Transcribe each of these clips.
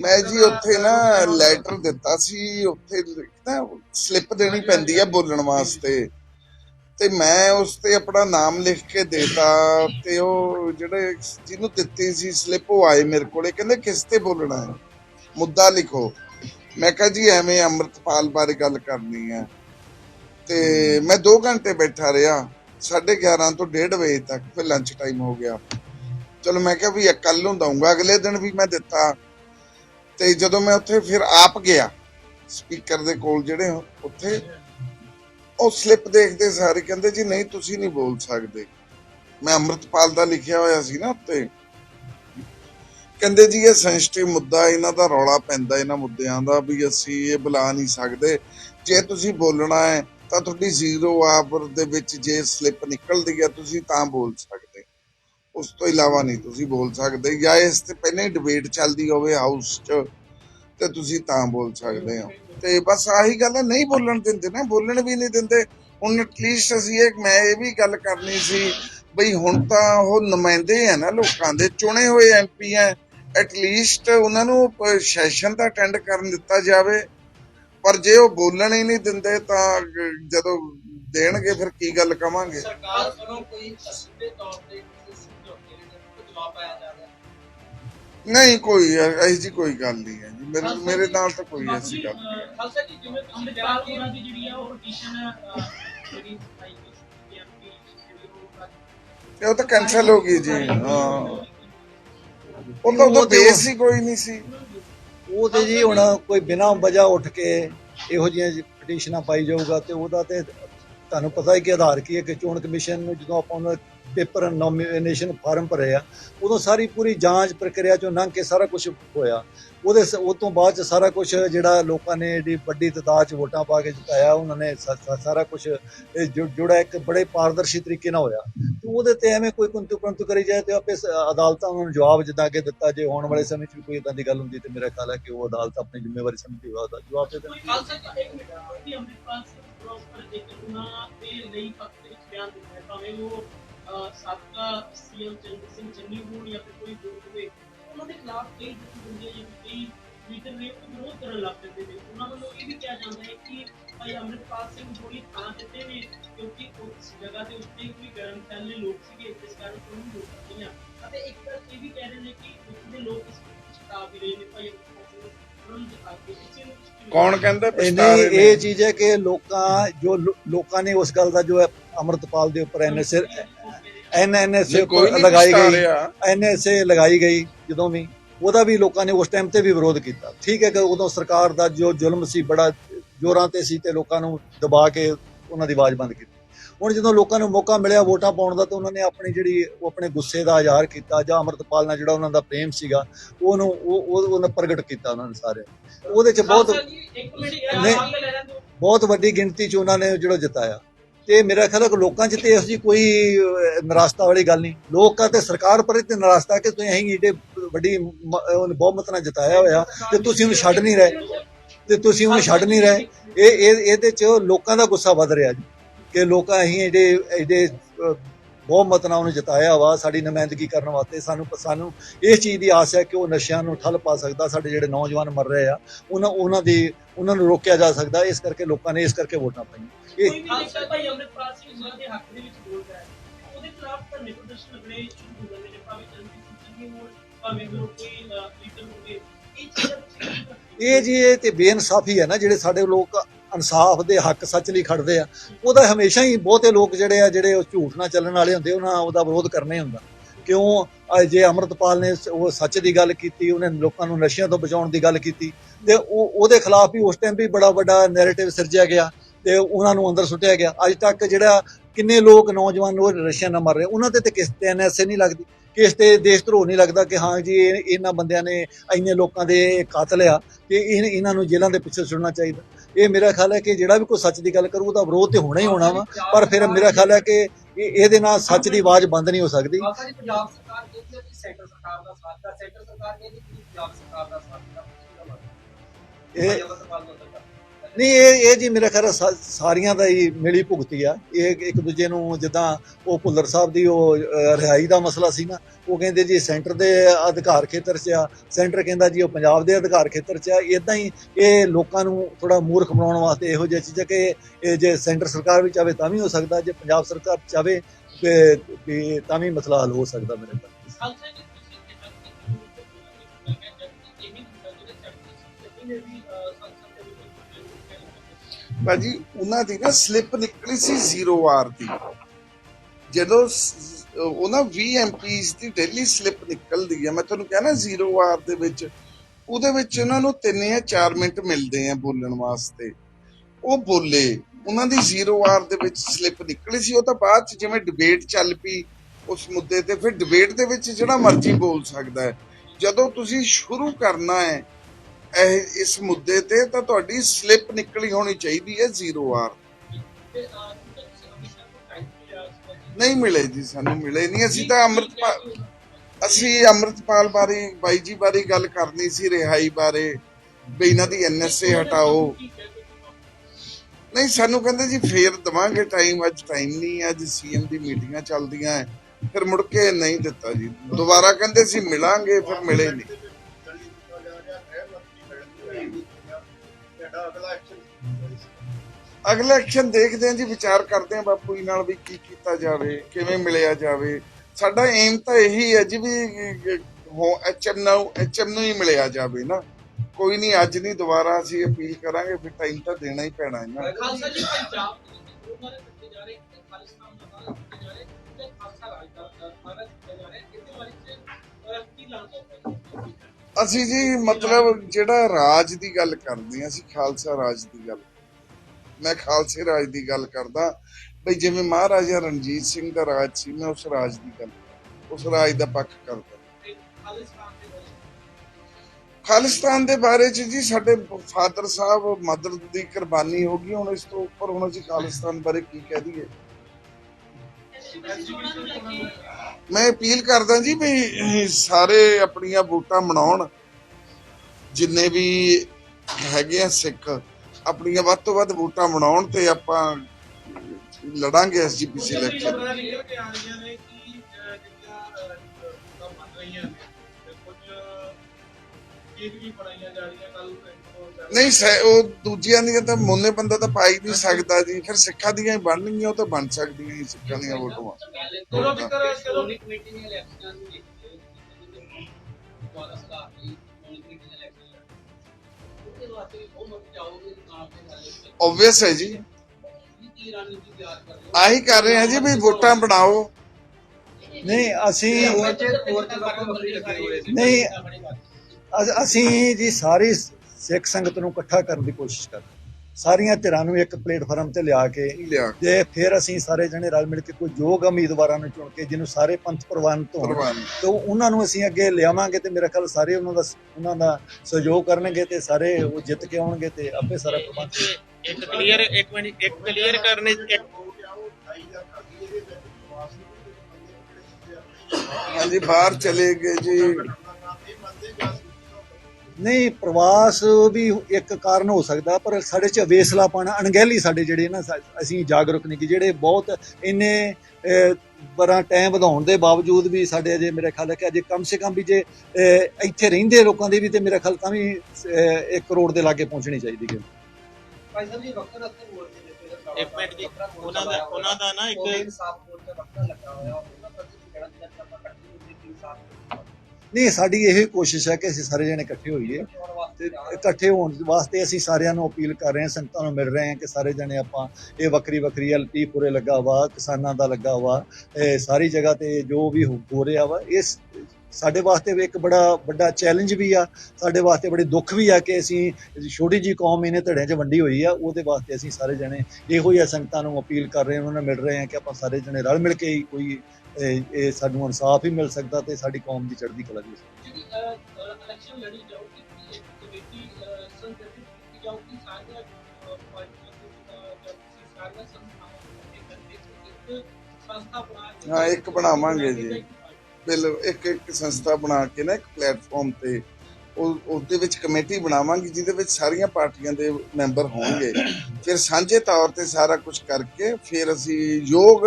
ਮੈਂ ਜੀ ਉੱਥੇ ਨਾ ਲੈਟਰ ਦਿੱਤਾ ਸੀ, ਉੱਥੇ ਨਾ ਸਲਿੱਪ ਦੇਣੀ ਪੈਂਦੀ ਆ ਬੋਲਣ ਵਾਸਤੇ। ਤੇ ਮੈਂ ਉਸ ਤੇ ਆਪਣਾ ਨਾਮ ਲਿਖ ਕੇ ਦੇਤਾ ਤੇ ਉਹ ਜਿਹੜੇ ਜਿਹਨੂੰ ਦਿੱਤੀ ਸੀ ਸਲਿੱਪ ਉਹ ਆਏ ਮੇਰੇ ਕੋਲੇ, ਕਹਿੰਦੇ ਕਿਸ ਤੇ ਬੋਲਣਾ ਹੈ? ਮੁੱਦਾ ਲਿਖੋ। ਮੈਂ ਕਿਹਾ ਜੀ ਐਵੇਂ ਅੰਮ੍ਰਿਤਪਾਲ ਬਾਰੇ ਗੱਲ ਕਰਨੀ ਹੈ। ਤੇ ਮੈਂ 2 ਘੰਟੇ ਬੈਠਾ ਰਿਹਾ 11:30 ਤੋਂ 1:30 ਵਜੇ ਤੱਕ, ਫਿਰ ਲੰਚ ਟਾਈਮ ਹੋ ਗਿਆ। ਚਲੋ ਮੈਂ ਕਿਹਾ ਵੀ ਕੱਲ ਨੂੰ ਦਊਂਗਾ, ਅਗਲੇ ਦਿਨ ਵੀ ਮੈਂ ਦਿੱਤਾ। ਤੇ ਜਦੋਂ ਮੈਂ ਉੱਥੇ ਫਿਰ ਆਪ ਗਿਆ ਸਪੀਕਰ ਦੇ ਕੋਲ ਜਿਹੜੇ ਉੱਥੇ, ਉਹ ਸਲਿੱਪ ਦੇਖਦੇ ਸਾਰੇ ਕਹਿੰਦੇ, ਜੀ ਨਹੀਂ, ਤੁਸੀਂ ਨਹੀਂ ਬੋਲ ਸਕਦੇ। ਮੈਂ ਅੰਮ੍ਰਿਤਪਾਲ ਦਾ ਲਿਖਿਆ ਹੋਇਆ ਸੀ ਨਾ ਉੱਤੇ। ਕਹਿੰਦੇ, ਜੀ, ਇਹ ਸੈਂਸਿਟਿਵ ਮੁੱਦਾ, ਇਹਨਾਂ ਦਾ ਰੌਲਾ ਪੈਂਦਾ, ਇਹਨਾਂ ਮੁੱਦਿਆਂ ਦਾ, ਵੀ ਅਸੀਂ ਇਹ ਬੁਲਾ ਨਹੀਂ ਸਕਦੇ। ਜੇ ਤੁਸੀਂ ਬੋਲਣਾ ਹੈ, ਤਾਂ ਤੁਹਾਡੀ ਜ਼ੀਰੋ ਆਵਰ ਦੇ ਵਿੱਚ ਜੇ ਸਲਿੱਪ ਨਿਕਲਦੀ ਹੈ, ਤੁਸੀਂ ਤਾਂ ਬੋਲ ਸਕਦੇ ਉਸ ਤੋਂ ਇਲਾਵਾ ਨਹੀਂ ਤੁਸੀਂ ਬੋਲ ਸਕਦੇ। ਜਾਂ ਇਸ ਤੇ ਪਹਿਲਾਂ ਹੀ ਡਿਬੇਟ ਚੱਲਦੀ ਹੋਵੇ ਹਾਊਸ 'ਚ, ਤੇ ਤੁਸੀਂ ਤਾਂ ਬੋਲ ਸਕਦੇ ਹੋ। ਤੇ ਬਸ ਆਹੀ ਗੱਲ ਹੈ, ਨਹੀਂ ਬੋਲਣ ਦਿੰਦੇ ਨਾ, ਬੋਲਣ ਵੀ ਨਹੀਂ ਦਿੰਦੇ। ਹੁਣ ਐਟਲੀਸਟ ਅਸੀਂ ਇੱਕ, ਮੈਂ ਇਹ ਵੀ ਗੱਲ ਕਰਨੀ ਸੀ, ਬਈ ਹੁਣ ਤਾਂ ਉਹ ਨੁਮਾਇੰਦੇ ਆ ਨਾ ਲੋਕਾਂ ਦੇ, ਚੁਣੇ ਹੋਏ ਐਮਪੀ ਆ ਐਟਲੀਸਟ ਉਹਨਾਂ ਨੂੰ ਸੈਸ਼ਨ ਤਾਂ ਅਟੈਂਡ ਕਰਨ ਦਿੱਤਾ ਜਾਵੇ। ਪਰ ਜੇ ਉਹ ਬੋਲਣ ਹੀ ਨਹੀਂ ਦਿੰਦੇ, ਤਾਂ ਗ- ਜਦੋਂ ਦੇਣਗੇ, ਫਿਰ ਕੀ ਗੱਲ ਕਵਾਂਗੇ? ਸਰਕਾਰ ਵੱਲੋਂ ਕੋਈ ਅਸੂਲੇ ਤੌਰ ਤੇ ਜਾ ਰਿਹਾ ਨਹੀਂ ਕੋਈ ਐਸੀ ਜੀ ਕੋਈ ਗੱਲ ਨਹੀਂ ਹੈ ਜੀ। ਮੇਰੇ ਮੇਰੇ ਨਾਲ ਤਾਂ ਕੋਈ ਐਸੀ ਗੱਲ ਨਹੀਂ ਹੈ। ਖਾਲਸਾ ਜੀ ਜਿਵੇਂ ਤੁਸੀਂ ਅੰਮ੍ਰਿਤਪਾਲ ਬਿਆਨ ਹੋਰਾਂ ਦੀ ਜਿਹੜੀ ਆ ਉਹ ਪਟੀਸ਼ਨ ਜਿਹੜੀ ਆਈ ਸੀ ਐਮਪੀ ਜਿਹੜੀ ਉਹ ਤੇ ਉਹ ਤਾਂ ਕੈਨਸਲ ਹੋ ਗਈ ਜੀ ਹਾਂ। ਉਹ ਤਾਂ ਉਹਦਾ ਬੇਸ ਹੀ ਕੋਈ ਨਹੀਂ ਸੀ। ਉਹ ਤੇ ਜੀ ਹੁਣ ਕੋਈ ਬਿਨਾਂ ਵਜ੍ਹਾ ਉੱਠ ਕੇ ਇਹੋ ਜਿਹੀਆਂ ਪਟੀਸ਼ਨਾਂ ਪਾਈ ਜਾਊਗਾ ਤੇ ਉਹਦਾ ਤੇ ਤੁਹਾਨੂੰ ਪਤਾ ਹੀ ਕਿ ਆਧਾਰ ਕੀ ਹੈ ਕਿ ਚੋਣ ਕਮਿਸ਼ਨ ਨੂੰ ਜਦੋਂ ਆਪਾਂ ਉਹਨਾਂ ਪੇਪਰ ਨੋਮੀਨੇਸ਼ਨ ਫਾਰਮ ਭਰੇ ਆ ਉਦੋਂ ਸਾਰੀ ਪੂਰੀ ਜਾਂਚ ਪ੍ਰਕਿਰਿਆ ਚੋਂ ਲੰਘ ਕੇ ਸਾਰਾ ਕੁਝ ਹੋਇਆ। ਉਹਦੇ ਉਹ ਤੋਂ ਬਾਅਦ ਚ ਸਾਰਾ ਕੁਝ ਜਿਹੜਾ ਲੋਕਾਂ ਨੇ ਏਡੀ ਵੱਡੀ ਤਾਦਾਦ ਚ ਵੋਟਾਂ ਪਾ ਕੇ ਜਿਤਾਇਆ, ਉਹਨਾਂ ਨੇ ਸਾਰਾ ਕੁਝ ਜੁੜਾ ਇੱਕ ਬੜੇ ਪਾਰਦਰਸ਼ੀ ਤਰੀਕੇ ਨਾਲ ਹੋਇਆ। ਤੇ ਉਹਦੇ ਤੇ ਐਵੇਂ ਕੋਈ ਕੁੰਤੂ ਪ੍ਰੰਤੂ ਕਰੀ ਜਾਏ ਤੇ ਆਪੇ ਅਦਾਲਤਾਂ ਉਹਨਾਂ ਨੂੰ ਜਵਾਬ ਜਿੱਦਾਂ ਕਿ ਦਿੱਤਾ, ਜੇ ਆਉਣ ਵਾਲੇ ਸਮੇਂ 'ਚ ਕੋਈ ਇਦਾਂ ਦੀ ਗੱਲ ਹੁੰਦੀ ਤੇ ਮੇਰਾ ਖਿਆਲ ਹੈ ਕਿ ਉਹ ਅਦਾਲਤ ਆਪਣੀ ਜ਼ਿੰਮੇਵਾਰੀ ਸਮਝਦੀ ਹੋਵੇ ਉਹਦਾ ਜਵਾਬ ਦੇ ਦੇਣ ਖਾਲਸਾ ਜੀ ਇੱਕ ਮਿੰਟ, ਕੋਈ ਅੰਮ੍ਰਿਤਪਾਲ ਸਿੰਘ ਪ੍ਰੋਪਰ ਇੱਕ ਉਹਨਾਂ ਦੇ ਲਈ ਪੱਖ ਵਿੱਚ ਬਿਆਨ ਦਿੱਤਾ ਭਾਵੇਂ ਉਹ ਸਾਬਕਾ ਸੀਐਮ ਚੰਦਰ ਸਿੰਘ ਚੰਨੀ ਹੋਣ ਜਾਂ ਫਿਰ ਕੋਈ ਹੋਰ ਹੋਵੇ, ਉਹਨਾਂ ਦੇ ਖਿਲਾਫ ਕਈ ਜਥੇਬੰਦੀਆਂ ਜਾਂ ਕਈ ਲੀਡਰ ਨੇ ਵਿਰੋਧ ਕਰਨ ਲੱਗ ਪੈਂਦੇ ਨੇ। ਉਹਨਾਂ ਵੱਲੋਂ ਇਹ ਵੀ ਕਿਹਾ ਜਾਂਦਾ ਹੈ ਕਿ ਭਾਈ ਅੰਮ੍ਰਿਤਪਾਲ ਸਿੰਘ ਥੋੜੀ ਥਾਂ ਦਿੱਤੇ ਨੇ ਕਿਉਂਕਿ ਉਸ ਜਗ੍ਹਾ ਤੇ ਉੱਤੇ ਕੋਈ ਗਰਮ ਖਿਆਲੇ ਲੋਕ ਸੀਗੇ, ਜਿਸ ਕਾਰਨ ਉਹਨੂੰ ਲੋਕ ਨਹੀਂ ਅਤੇ ਇੱਕ ਗੱਲ ਇਹ ਵੀ ਕਹਿ ਰਹੇ ਨੇ ਕਿ ਉੱਥੇ ਦੇ ਲੋਕ ਇਸ ਵਿੱਚ ਚਿਤਾ ਰਹੇ ਨੇ, ਭਾਈ ਅੰਮ੍ਰਿਤਪਾਲ ਸਿੰਘ ਕੌਣ ਕਹਿੰਦਾ ਨਹੀਂ ਇਹ ਚੀਜ਼ ਹੈ ਕਿ ਲੋਕਾਂ ਜੋ ਲੋਕਾਂ ਨੇ ਉਸ ਗੱਲ ਦਾ ਜੋ ਹੈ ਅਮਰਤਪਾਲ ਦੇ ਉੱਪਰ ਐਨਐਸਏ ਐਨਐਨਐਸਏ ਲਗਾਈ ਗਈ। ਐਨਐਸਏ ਲਗਾਈ ਗਈ ਜਦੋਂ ਵੀ। ਉਹਦਾ ਵੀ ਲੋਕਾਂ ਨੇ ਉਸ ਟਾਈਮ ਤੇ ਵੀ ਵਿਰੋਧ ਕੀਤਾ। ਠੀਕ ਹੈ ਕਿ ਉਦੋਂ ਸਰਕਾਰ ਦਾ ਜੋ ਜ਼ੁਲਮ ਸੀ ਬੜਾ ਜ਼ੋਰਾਂ ਤੇ ਸੀ ਤੇ ਲੋਕਾਂ ਨੂੰ ਦਬਾ ਕੇ ਉਹਨਾਂ ਦੀ ਆਵਾਜ਼ ਬੰਦ ਕੀਤੀ। ਹੁਣ ਜਦੋਂ ਲੋਕਾਂ ਨੂੰ ਮੌਕਾ ਮਿਲਿਆ ਵੋਟਾਂ ਪਾਉਣ ਦਾ ਤਾਂ ਉਹਨਾਂ ਨੇ ਆਪਣੀ ਜਿਹੜੀ ਉਹ ਆਪਣੇ ਗੁੱਸੇ ਦਾ ਇਜ਼ਹਾਰ ਕੀਤਾ ਜਾਂ ਅਮਰਤਪਾਲ ਨਾਲ ਜਿਹੜਾ ਉਹਨਾਂ ਦਾ ਪ੍ਰੇਮ ਸੀਗਾ ਉਹਨੂੰ ਉਹ ਉਹ ਉਹਨਾਂ ਪ੍ਰਗਟ ਕੀਤਾ ਉਹਨਾਂ ਨੇ ਸਾਰੇ ਉਹਦੇ ਚ ਬਹੁਤ। ਬਹੁਤ ਵੱਡੀ ਗਿਣਤੀ ਚ ਉਹਨਾਂ ਨੇ ਜਿਹੜਾ ਜਿਤਾਇਆ। ਤੇ ਮੇਰਾ ਖਿਆਲ ਹੈ ਕਿ ਲੋਕਾਂ 'ਚ ਤੇ ਇਹੋ ਜਿਹੀ ਕੋਈ ਅਹ, ਨਿਰਾਸ਼ਤਾ ਵਾਲੀ ਗੱਲ ਨਹੀਂ। ਲੋਕਾਂ ਤੇ ਸਰਕਾਰ ਪਰ ਤੇ ਨਿਰਾਸ਼ਤਾ ਕਿ ਤੁਸੀਂ ਅਸੀਂ ਏਡੇ ਵੱਡੀ ਬਹੁਮਤ ਨਾਲ ਜਿਤਾਇਆ ਹੋਇਆ ਤੇ ਤੁਸੀਂ ਉਹਨੂੰ ਛੱਡ ਨਹੀਂ ਰਹੇ। ਤੇ ਤੁਸੀਂ ਉਹਨੂੰ ਛੱਡ ਨਹੀਂ ਰਹੇ। ਇਹ ਇਹ ਇਹਦੇ 'ਚ ਲੋਕਾਂ ਦਾ ਗੁੱਸਾ ਵੱਧ ਰਿਹਾ ਜੀ। ਕਿ ਲੋਕਾਂ ਅਸੀਂ ਏਡੇ ਅਹ, ਬਹੁਮਤ ਨਾਲ ਉਹਨੂੰ ਜਿਤਾਇਆ ਵਾ ਸਾਡੀ ਨੁਮਾਇੰਦਗੀ ਕਰਨ ਵਾਸਤੇ। ਸਾਨੂੰ ਸਾਨੂੰ ਇਸ ਚੀਜ਼ ਦੀ ਆਸ ਹੈ ਕਿ ਉਹ ਨਸ਼ਿਆਂ ਨੂੰ ਠੱਲ ਪਾ ਸਕਦਾ ਸਾਡੇ ਜਿਹੜੇ ਨੌਜਵਾਨ ਮਰ ਰਹੇ ਆ ਉਹਨਾਂ ਉਹਨਾਂ ਦੀ ਉਹਨਾਂ ਨੂੰ ਰੋਕਿਆ ਜਾ ਸਕਦਾ ਇਸ ਕਰਕੇ ਲੋਕਾਂ ਨੇ ਇਸ ਕਰਕੇ ਵੋਟਾਂ ਪਾਈਆਂ। ਇਹ ਭਾਈ ਅੰਮ੍ਰਿਤਪਾਲ ਸਿੰਘ ਉਹਨਾਂ ਦੇ ਹੱਕ ਦੇ ਵਿੱਚ ਬੋਲਦਾ ਹੈ। ਉਹਦੇ ਖਿਲਾਫ ਧਰਨੇ ਪ੍ਰਦਰਸ਼ਨ ਲੱਗਣੇ ਸ਼ੁਰੂ ਹੋ ਜਾਂਦੇ ਨੇ ਭਾਵੇਂ ਚੰਦਰੀ ਸਿੰਘ ਚੰਨੀ ਹੋਣ ਭਾਵੇਂ ਹੋਰ ਕੋਈ ਲੀਡਰ ਹੋਵੇ। ਇਹ ਚੀਜ਼ਾਂ ਤੁਸੀਂ ਕੀ ਕਰਦੇ ਹੋ? ਇਹ ਜੀ ਇਹ ਤੇ ਬੇਇਨਸਾਫੀ ਹੈ ਨਾ ਜਿਹੜੇ ਸਾਡੇ ਲੋਕ ਇਨਸਾਫ ਦੇ ਹੱਕ ਸੱਚ ਲਈ ਖੜਦੇ ਆ। ਉਹਦਾ ਹਮੇਸ਼ਾ ਹੀ ਬਹੁਤੇ ਲੋਕ ਜਿਹੜੇ ਆ, ਜਿਹੜੇ ਉਹ ਝੂਠ ਨਾਲ ਚੱਲਣ ਵਾਲੇ ਹੁੰਦੇ, ਉਹਨਾਂ ਉਹਦਾ ਵਿਰੋਧ ਕਰਨੇ ਹੀ ਹੁੰਦਾ। ਕਿਉਂ? ਜੇ ਅਮਰਤਪਾਲ ਨੇ ਉਹ ਸੱਚ ਦੀ ਗੱਲ ਕੀਤੀ, ਉਹਨੇ ਲੋਕਾਂ ਨੂੰ ਨਸ਼ਿਆਂ ਤੋਂ ਬਚਾਉਣ ਦੀ ਗੱਲ ਕੀਤੀ, ਤੇ ਉਹ, ਉਹਦੇ ਖਿਲਾਫ ਵੀ ਉਸ ਟਾਈਮ ਵੀ ਬੜਾ ਵੱਡਾ ਨੈਰੇਟਿਵ ਸਿਰਜਿਆ ਗਿਆ, ਤੇ ਉਹਨਾਂ ਨੂੰ ਅੰਦਰ ਸੁੱਟਿਆ ਗਿਆ। ਅੱਜ ਤੱਕ ਜਿਹੜਾ ਕਿੰਨੇ ਲੋਕ ਨੌਜਵਾਨ ਉਹ ਨਸ਼ਿਆਂ ਨਾਲ ਮਰ ਰਹੇ, ਉਹਨਾਂ ਤੇ ਤੇ ਕਿਸ ਤੇ ਐਨਐਸਏ ਨਹੀਂ ਲੱਗਦੀ, ਕਿਸ ਤੇ ਦੇਸ਼ ਧਰੋਹ ਨਹੀਂ ਲੱਗਦਾ ਕਿ ਹਾਂ ਜੀ, ਇਹ- ਇਹਨਾਂ ਬੰਦਿਆਂ ਨੇ ਇੰਨੇ ਲੋਕਾਂ ਦੇ ਕਾਤਲ ਆ ਕਿ ਇਹ, ਇਹਨਾਂ ਨੂੰ ਜੇਲ੍ਹਾਂ ਦੇ ਪਿੱਛੇ ਸੁਣਨਾ ਚਾਹੀਦਾ। ਇਹ ਮੇਰਾ ਖਿਆਲ ਹੈ ਕਿ ਜਿਹੜਾ ਵੀ ਕੋਈ ਸੱਚ ਦੀ ਗੱਲ ਕਰੂ ਉਹਦਾ ਵਿਰੋਧ ਤੇ ਹੋਣਾ ਹੀ ਹੋਣਾ ਵਾ। ਪਰ ਫਿਰ ਮੇਰਾ ਖਿਆਲ ਹੈ ਕਿ ਇਹ- ਇਹਦੇ ਨਾਲ ਸੱਚ ਦੀ ਆਵਾਜ਼ ਬੰਦ ਨਹੀਂ ਹੋ ਸਕਦੀ। ਖਾਲਸਾ ਜੀ ਪੰਜਾਬ ਸਰਕਾਰ ਕਹਿੰਦੀ ਹੈ ਕਿ ਸੈਂਟਰ ਸਰਕਾਰ ਦਾ ਸਾਥ ਦਾ ਸੈਂਟਰ ਸਰਕਾਰ ਕਹਿੰਦੀ ਕਿ ਪੰਜਾਬ ਸਰਕਾਰ ਦਾ ਸਾਥ ਦਾ ਇਹ ਨਹੀਂ, ਇਹ ਇਹ ਜੀ ਮੇਰਾ ਖਿਆਲ ਸਾਰੀਆਂ ਦਾ ਹੀ ਮਿਲੀ ਭੁਗਤੀ ਆ। ਇਹ ਇੱਕ ਦੂਜੇ ਨੂੰ ਜਿੱਦਾਂ ਉਹ ਭੁੱਲਰ ਸਾਹਿਬ ਦੀ ਉਹ ਰਿਹਾਈ ਦਾ ਮਸਲਾ ਸੀ ਨਾ, ਉਹ ਕਹਿੰਦੇ ਜੀ ਸੈਂਟਰ ਦੇ ਅਧਿਕਾਰ ਖੇਤਰ 'ਚ ਆ, ਸੈਂਟਰ ਕਹਿੰਦਾ ਜੀ ਉਹ ਪੰਜਾਬ ਦੇ ਅਧਿਕਾਰ ਖੇਤਰ 'ਚ ਆ ਇਦਾਂ ਹੀ ਇਹ ਲੋਕਾਂ ਨੂੰ ਥੋੜਾ ਮੂਰਖ ਬਣਾਉਣ ਵਾਸਤੇ ਇਹੋ ਜਿਹੀ ਚੀਜ਼ਾਂ ਕਿ ਇਹ ਜੇ ਸੈਂਟਰ ਸਰਕਾਰ ਵੀ ਚਾਵੇ ਤਾਂ ਵੀ ਹੋ ਸਕਦਾ, ਜੇ ਪੰਜਾਬ ਸਰਕਾਰ ਚਾਵੇ ਤੇ, ਤਾਂ ਵੀ ਮਸਲਾ ਹੱਲ ਹੋ ਸਕਦਾ ਮੇਰੇ ਖਿਆਲ ਇਹ ਵੀ ਭਾਜੀ, ਉਹਨਾਂ ਦੀ ਨਾ ਸਲਿੱਪ ਨਿਕਲੀ ਸੀ 0 ਆਰ ਦੀ। ਜਦੋਂ ਉਹਨਾਂ 20 ਐਮਪੀਸ ਦੀ ਡੇਲੀ ਸਲਿੱਪ ਨਿਕਲਦੀ ਹੈ ਮੈਂ ਤੁਹਾਨੂੰ ਕਿਹਾ ਨਾ 0 ਆਰ ਦੇ ਵਿੱਚ, ਉਹਦੇ ਵਿੱਚ ਉਹਨਾਂ ਨੂੰ 3 ਜਾਂ 4 ਮਿੰਟ ਮਿਲਦੇ ਆ ਬੋਲਣ ਵਾਸਤੇ। ਉਹ ਬੋਲੇ, ਉਹਨਾਂ ਦੀ 0 ਆਰ ਦੇ ਵਿੱਚ ਸਲਿੱਪ ਨਿਕਲੀ ਸੀ, ਉਹ ਤਾਂ ਬਾਅਦ ਚ ਜਿਵੇਂ ਡਿਬੇਟ ਚੱਲ ਪਈ, ਉਸ ਮੁੱਦੇ ਤੇ, ਫਿਰ ਡਿਬੇਟ ਦੇ ਵਿੱਚ ਜਿਹੜਾ ਮਰਜ਼ੀ ਬੋਲ ਸਕਦਾ ਹੈ। ਜਦੋਂ ਤੁਸੀਂ ਸ਼ੁਰੂ ਕਰਨਾ ਹੈ ਇਹ ਇਸ ਮੁੱਦੇ ਤੇ ਤਾਂ ਤੁਹਾਡੀ ਸਲਿੱਪ ਨਿਕਲੀ ਹੋਣੀ ਚਾਹੀਦੀ ਹੈ 0 ਆਰ। ਨਹੀਂ ਮਿਲੇ ਜੀ ਸਾਨੂੰ ਮਿਲੇ ਨਹੀਂ। ਅਸੀਂ ਤਾਂ ਅੰਮ੍ਰਿਤਪਾਲ ਅਸੀਂ ਅੰਮ੍ਰਿਤਪਾਲ ਬਾਰੇ ਬਾਈ ਜੀ ਬਾਰੇ ਗੱਲ ਕਰਨੀ ਸੀ ਰਿਹਾਈ ਬਾਰੇ ਵੀ ਇਹਨਾਂ ਦੀ ਐਨਐਸਏ ਹਟਾਓ। ਨਹੀਂ ਸਾਨੂੰ ਕਹਿੰਦੇ ਜੀ ਫੇਰ ਦਵਾਂਗੇ ਟਾਈਮ ਅੱਜ ਟਾਈਮ ਨਹੀਂ ਹੈ, ਅੱਜ ਸੀਐਮ ਦੀ ਮੀਟਿੰਗਾਂ ਚੱਲਦੀਆਂ ਹੈ। ਫਿਰ ਮੁੜ ਕੇ ਨਹੀਂ ਦਿੱਤਾ ਜੀ। ਦੁਬਾਰਾ ਕਹਿੰਦੇ ਸੀ ਮਿਲਾਂਗੇ ਫਿਰ ਮਿਲੇ ਨਹੀਂ। ਅਗਲਾ ਐਕਸ਼ਨ ਦੇਖਦੇ ਹਾਂ ਜੀ, ਵਿਚਾਰ ਕਰਦੇ ਹਾਂ ਬਾਪੂ ਜੀ ਨਾਲ ਵੀ ਕੀ ਕੀਤਾ ਜਾਵੇ, ਕਿਵੇਂ ਮਿਲਿਆ ਜਾਵੇ। ਸਾਡਾ ਏਮ ਤਾਂ ਇਹੀ ਹੈ ਜੀ ਵੀ, ਹੋ ਐਚਐਮ ਨੂੰ ਐਚਐਮ ਨੂੰ ਹੀ ਮਿਲਿਆ ਜਾਵੇ ਨਾ। ਕੋਈ ਨਹੀਂ, ਅੱਜ ਨਹੀਂ, ਦੁਬਾਰਾ ਅਸੀਂ ਅਪੀਲ ਕਰਾਂਗੇ ਫਿਰ ਟਾਈਮ ਤਾਂ ਦੇਣਾ ਹੀ ਪੈਣਾ ਇਹਨਾਂ ਖਾਲਸਾ ਜੀ, ਪੰਜਾਬ ਦੇ ਦਿੱਤੇ ਜਾ ਰਹੇ ਇੱਕ ਖਾਲਿਸਤਾਨ ਦਾ ਦਿੱਤੇ ਜਾ ਰਹੇ ਤੇ ਖਾਲਸਾ ਰਾਜ ਦਾ ਦਿੱਤੇ ਜਾ ਰਹੇ, ਇਹਦੇ ਬਾਰੇ ਕੀ ਲੱਗਦਾ ਹੈ ਅਸੀਂ ਜੀ ਮਤਲਬ ਜਿਹੜਾ ਰਾਜ ਦੀ ਗੱਲ ਕਰਦੇ ਹਾਂ, ਅਸੀਂ ਖਾਲਸਾ ਰਾਜ ਦੀ ਗੱਲ ਮੈਂ ਖਾਲਸੇ ਰਾਜ ਦੀ ਗੱਲ ਕਰਦਾ। ਬਈ ਜਿਵੇਂ ਮਹਾਰਾਜਾ ਰਣਜੀਤ ਸਿੰਘ ਦਾ ਰਾਜ ਸੀ, ਮੈਂ ਉਸ ਰਾਜ ਦੀ ਗੱਲ ਉਸ ਰਾਜ ਦਾ ਪੱਖ ਕਰਦਾ। ਖਾਲਿਸਤਾਨ ਦੇ ਬਾਰੇ ਚ ਜੀ ਸਾਡੇ ਫਾਦਰ ਸਾਹਿਬ, ਮਦਰ ਦੀ ਕੁਰਬਾਨੀ ਹੋ ਗਈ। ਹੁਣ ਇਸ ਤੋਂ ਉੱਪਰ ਹੁਣ ਅਸੀਂ ਖਾਲਿਸਤਾਨ ਬਾਰੇ ਕੀ ਕਹਿ ਦਈਏ? ਮੈਂ ਅਪੀਲ ਕਰਦਾ ਜੀ ਵੀ ਸਾਰੇ ਆਪਣੀਆਂ ਵੋਟਾਂ ਬਣਾਉਣ ਜਿੰਨੇ ਵੀ ਹੈਗੇ ਆ ਸਿੱਖ ਆਪਣੀਆਂ ਵੱਧ ਤੋਂ ਵੱਧ ਵੋਟਾਂ ਬਣਾਉਣ ਤੇ ਆਪਾਂ ਲੜਾਂਗੇ ਐਸਜੀਪੀਸੀ ਇਲੈਕਸ਼ਨ। ਕੇਕ ਵੀ ਬਣਾਈਆਂ ਜਾ ਰਹੀਆਂ ਕੱਲ ਨਹੀਂ ਸੈ- ਉਹ ਦੂਜਿਆਂ ਦੀਆਂ ਤਾਂ ਮੋਨੇ ਬੰਦਾ ਤਾਂ ਪਾਈ ਨਹੀਂ ਸਕਦਾ ਜੀ। ਫਿਰ ਸਿੱਖਾਂ ਦੀਆਂ ਹੀ ਬਣਨਗੀਆਂ ਉਹ ਤਾਂ ਬਣ ਸਕਦੀਆਂ ਹੀ ਸਿੱਖਾਂ ਦੀਆਂ ਵੋਟਾਂ। ਚਲੋ ਵੀ ਕਰ ਚਲੋ ਸ਼੍ਰੋਮਣੀ ਕਮੇਟੀ ਨੇ ਇਲੈਕਸ਼ਨਾਂ ਨੂੰ ਲੈ ਕੇ ਦੁਆਰਾ ਸਲਾਹ ਦੀ ਸ਼੍ਰੋਮਣੀ ਕਮੇਟੀ ਨੇ ਇਲੈਕਸ਼ਨ ਉਹਦੇ ਵਾਸਤੇ ਵੀ ਬਹੁਤ ਮਤ ਚਾਹੋਗੇ ਨਾਲ ਦੇ ਨਾਲ ਆਬਵੀਅਸ ਹੈ ਜੀ। ਕੀ ਰਣਨੀਤੀ ਤਿਆਰ ਕਰ ਰਹੇ ਹੋ? ਆਹੀ ਕਰ ਰਹੇ ਹਾਂ ਜੀ ਵੀ ਵੋਟਾਂ ਬਣਾਓ। ਨਹੀਂ ਅਸੀਂ ਹੋਰ ਤੇ ਹੋਰ ਤੇ ਬਾਕੀ ਮੰਤਰੀ ਲੱਗੇ ਹੋਏ ਸੀ। ਨਹੀਂ ਅਸ- ਜੀ ਸਾਰੀ ਸਿੱਖ ਸੰਗਤ ਨੂੰ ਇਕੱਠਾ ਕਰਨ ਦੀ ਕੋਸ਼ਿਸ਼ ਕਰਦੇ ਸਾਰੀਆਂ ਧਿਰਾਂ ਨੂੰ ਇੱਕ ਪਲੇਟਫਾਰਮ ਤੇ ਲਿਆ ਕੇ ਤੇ ਫਿਰ ਅਸੀਂ ਸਾਰੇ ਜਣੇ ਰਲ ਮਿਲ ਕੇ ਕੋਈ ਯੋਗ ਉਮੀਦਵਾਰਾਂ ਨੂੰ ਚੁਣ ਕੇ ਜਿਹਨੂੰ ਸਾਰੇ ਪੰਥ ਪ੍ਰਵਾਨਿਤ ਹੋਣ ਪ੍ਰਵਾਨ। ਤੇ ਉਹਨਾਂ ਨੂੰ ਅਸੀਂ ਅੱਗੇ ਲਿਆਵਾਂਗੇ ਤੇ ਮੇਰੇ ਖਿਆਲ ਸਾਰੇ ਉਹਨਾਂ ਦਾ ਉਹਨਾਂ ਦਾ ਸਹਿਯੋਗ ਕਰਨਗੇ ਤੇ ਸਾਰੇ ਉਹ ਜਿੱਤ ਕੇ ਆਉਣਗੇ ਤੇ ਆਪੇ ਸਾਰਾ ਪ੍ਰਬੰਧ ਇੱਕ ਕਲੀਅਰ ਇੱਕ ਮਿੰਟ ਇੱਕ ਕਲੀਅਰ ਕਰਨੇ ਇੱਕ ਹਾਂਜੀ ਬਾਹਰ ਚਲੇ ਗਏ ਜੀ। ਨਹੀਂ ਪ੍ਰਵਾਸ ਵੀ ਇੱਕ ਕਾਰਨ ਹੋ ਸਕਦਾ ਪਰ ਸਾਡੇ ਚ ਵੇਸਲਾਪਣ ਅਣਗਹਿਲੀ ਸਾਡੇ ਜਿਹੜੇ ਨਾ ਅਸੀਂ ਜਾਗਰੂਕ ਨਹੀਂ ਕਿ ਜਿਹੜੇ ਬਹੁਤ ਇੰਨੇ ਬੜਾ ਟਾਈਮ ਵਧਾਉਣ ਦੇ ਬਾਵਜੂਦ ਵੀ ਸਾਡੇ ਅਜੇ ਮੇਰੇ ਖਿਆਲ ਹੈ ਕਿ ਅਜੇ ਕਮ ਸੇ ਕਮ ਵੀ ਜੇ ਇੱਥੇ ਰਹਿੰਦੇ ਲੋਕਾਂ ਦੀ ਵੀ ਤੇ ਮੇਰੇ ਖਿਆਲ ਤਾਂ ਵੀ 1 ਕਰੋੜ ਦੇ ਲਾਗੇ ਪਹੁੰਚਣੀ ਚਾਹੀਦੀ ਹੈ। ਭਾਈ ਸਾਹਿਬ ਜੀ ਵਕਤ ਰਸਤੇ ਬੋਲਦੇ ਨੇ ਫਿਰ ਇੱਕ ਮਿੰਟ ਜੀ ਉਹਨਾਂ ਦਾ ਉਹਨਾਂ ਦਾ ਨਾ ਉਹ ਇੱਕ ਇਨਸਾਫ ਬੋਲ ਕੇ ਵਕਤ ਲੱਗਾ ਹੋਇਆ। ਉਹਨਾਂ ਪ੍ਰਤੀ ਵੀ ਕਹਿਣਾ ਚਾਹੁੰਦਾ ਕਿ ਆਪਾਂ ਇਕੱਠੇ ਹੋ ਕੇ ਇਨਸਾਫ ਨਹੀਂ, ਸਾਡੀ ਇਹ ਕੋਸ਼ਿਸ਼ ਹੈ ਕਿ ਅਸੀਂ ਸਾਰੇ ਜਣੇ ਇਕੱਠੇ ਹੋਈਏ ਤੇ ਇਕੱਠੇ ਹੋਣ ਵਾਸਤੇ ਅਸੀਂ ਸਾਰਿਆਂ ਨੂੰ ਅਪੀਲ ਕਰ ਰਹੇ ਹਾਂ, ਸੰਗਤਾਂ ਨੂੰ ਮਿਲ ਰਹੇ ਹਾਂ ਕਿ ਸਾਰੇ ਜਣੇ ਆਪਾਂ ਇਹ ਵੱਖਰੀ ਵੱਖਰੀ ਐਲਪੀ ਪੂਰੇ ਲੱਗਾ ਵਾ, ਕਿਸਾਨਾਂ ਦਾ ਲੱਗਾ ਵਾ ਇਹ ਸਾਰੀ ਜਗ੍ਹਾ ਤੇ ਜੋ ਵੀ ਹੋ ਰਿਹਾ ਵਾ, ਇਸ ਸਾਡੇ ਵਾਸਤੇ ਵੀ ਇੱਕ ਬੜਾ ਵੱਡਾ ਚੈਲੰਜ ਵੀ ਆ, ਸਾਡੇ ਵਾਸਤੇ ਬੜੇ ਦੁੱਖ ਵੀ ਆ ਕਿ ਅਸੀਂ ਛੋਟੀ ਜੀ ਕੌਮ ਇਹਨੇ ਧੜਿਆਂ 'ਚ ਵੰਡੀ ਹੋਈ ਆ, ਉਹਦੇ ਵਾਸਤੇ ਅਸੀਂ ਸਾਰੇ ਜਣੇ ਇਹੋ ਹੀ ਸੰਗਤਾਂ ਨੂੰ ਅਪੀਲ ਕਰ ਰਹੇ ਹਾਂ, ਉਹਨਾਂ ਨਾਲ ਮਿਲ ਰਹੇ ਹਾਂ ਕਿ ਆਪਾਂ ਸਾਰੇ ਜਣੇ ਰਲ ਮਿਲ ਕੇ ਹੀ ਕੋਈ ਇਹ ਇਹ ਸਾਨੂੰ ਇਨਸਾਫ ਹੀ ਮਿਲ ਸਕਦਾ ਤੇ ਸਾਡੀ ਕੌਮ ਦੀ ਚੜ੍ਹਦੀ ਕਲਾ ਵੀ ਹੋ ਸਕਦੀ। ਜਿਹੜੀ ਇਲੈਕਸ਼ਨ ਲੜੀ ਜਾਊਗੀ ਕਿ ਇੱਕ ਕਮੇਟੀ ਅਹ, ਸੰਗਠਿਤ ਕੀਤੀ ਜਾਊਗੀ? ਸਾਰੀਆਂ ਅਹ, ਪਾਰਟੀਆਂ ਦੇ ਅਹ, ਜਾਂ ਤੁਸੀਂ ਸਾਰੀਆਂ ਸੰਸਥਾਵਾਂ ਨੂੰ ਇਕੱਠੇ ਕਰਕੇ ਇੱਕ ਸੰਸਥਾ ਬਣਾ ਕੇ ਹਾਂ, ਇੱਕ ਬਣਾਵਾਂਗੇ ਜੀ। ਬਿਲ ਇੱਕ ਇੱਕ ਸੰਸਥਾ ਬਣਾ ਕੇ ਨਾ ਇੱਕ ਪਲੇਟਫਾਰਮ ਤੇ ਉਹ ਉਹਦੇ ਵਿੱਚ ਕਮੇਟੀ ਬਣਾਵਾਂਗੇ ਜਿਹਦੇ ਵਿੱਚ ਸਾਰੀਆਂ ਪਾਰਟੀਆਂ ਦੇ ਮੈਂਬਰ ਹੋਣਗੇ। ਫਿਰ ਸਾਂਝੇ ਤੌਰ ਤੇ ਸਾਰਾ ਕੁਝ ਕਰਕੇ ਫਿਰ ਅਸੀਂ ਯੋਗ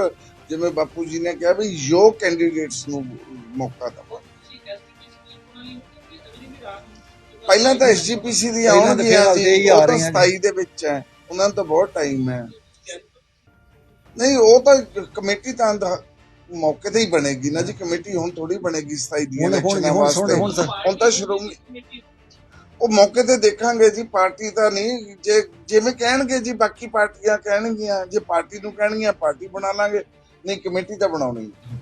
ਜਿਵੇਂ ਬਾਪੂ ਜੀ ਨੇ ਕਿਹਾ ਵੀ ਯੋਗ ਕੈਂਡੀਡੇਟਸ ਨੂੰ ਮੌਕਾ ਨੂੰ ਪਹਿਲਾਂ ਤਾਂ ਐਸਜੀਪੀਸੀ ਦੀ ਆਉਣਗੀਆਂ ਜੀ ਦੇ ਹੀ ਉਹ ਤਾਂ ਰਹੀਆਂ 27 ਦੇ ਵਿੱਚ ਹੈ ਉਹਨਾਂ ਨੂੰ ਤਾਂ ਬਹੁਤ ਟਾਈਮ ਹੈ। ਨਹੀਂ ਉਹ ਤਾਂ ਕਮੇਟੀ ਤਾਂ ਦਾ- ਮੌਕੇ ਤੇ ਹੀ ਬਣੇਗੀ ਨਾ ਜੀ ਕਮੇਟੀ ਹੁਣ ਥੋੜੀ ਬਣੇਗੀ 27 ਦੀਆਂ ਹੁਣ ਹੁਣ ਇਲੈਕਸ਼ਨਾਂ ਹੁਣ ਵਾਸਤੇ। ਹੁਣ ਤਾਂ ਸ਼੍ਰੋਮਣੀ ਉਹ ਮੌਕੇ ਤੇ ਦੇਖਾਂਗੇ ਜੀ ਪਾਰਟੀ ਤਾਂ ਨਹੀਂ ਜੇ ਜਿਵੇਂ ਕਹਿਣਗੇ ਜੀ ਬਾਕੀ ਪਾਰਟੀਆਂ ਕਹਿਣਗੀਆਂ ਜੇ ਪਾਰਟੀ ਨੂੰ ਕਹਿਣਗੀਆਂ ਪਾਰਟੀ ਬਣਾ ਲਾਂਗੇ। ਨਹੀਂ ਕਮੇਟੀ ਤਾਂ ਬਣਾਉਣੀ।